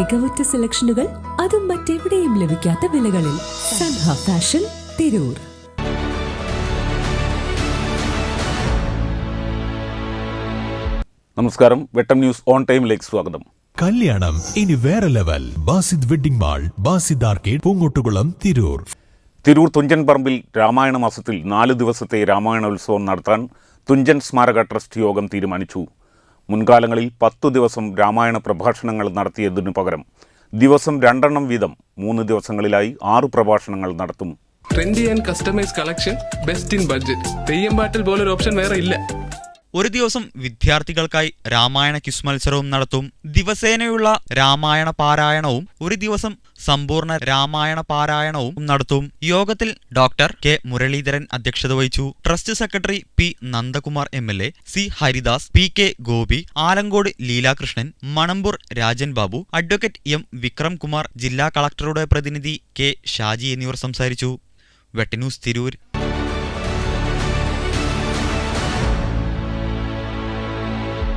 മികവുറ്റ സെലക്ഷനുകൾ അതും മറ്റെവിടെയും ലഭിക്കാത്ത വിലകളിൽ സൻഹ ഫാഷൻ തിരൂർ. നമസ്കാരം. വെട്ടം ന്യൂസ് ഓൺ ടൈമിലേക്ക് സ്വാഗതം. കല്യാണം ഇനി വേറെ level. Basid wedding mall Basid arcade Poonkottukulam Tirur. Tirur Thunchan പറമ്പിൽ രാമായണ മാസത്തിൽ നാല് ദിവസത്തെ രാമായണ ഉത്സവം നടത്താൻ തുഞ്ചൻ സ്മാരക ട്രസ്റ്റ് യോഗം തീരുമാനിച്ചു. മുൻകാലങ്ങളിൽ പത്തു ദിവസം രാമായണ പ്രഭാഷണങ്ങൾ നടത്തിയതിനു പകരം ദിവസം രണ്ടെണ്ണം വീതം മൂന്ന് ദിവസങ്ങളിലായി ആറ് പ്രഭാഷണങ്ങൾ നടത്തും. Trendy and customise collection best in budget Theyyam പാട്ടിൽ പോലൊരു ഓപ്ഷൻ വേറെ ഇല്ല. ഒരു ദിവസം വിദ്യാർത്ഥികൾക്കായി രാമായണ ക്വിസ് മത്സരവും നടത്തും. ദിവസേനയുള്ള രാമായണ പാരായണവും ഒരു ദിവസം സമ്പൂർണ രാമായണ പാരായണവും നടത്തും. യോഗത്തിൽ ഡോക്ടർ കെ മുരളീധരൻ അധ്യക്ഷത വഹിച്ചു. Trust secretary P Nandakumar M L A C Haridas P K Gopi Alankode Leelakrishnan Manamboor Rajan Babu advocate M Vikram Kumar ജില്ലാ കളക്ടറുടെ പ്രതിനിധി കെ ഷാജി എന്നിവർ സംസാരിച്ചു. വെട്ടന്യൂസ് തിരൂർ.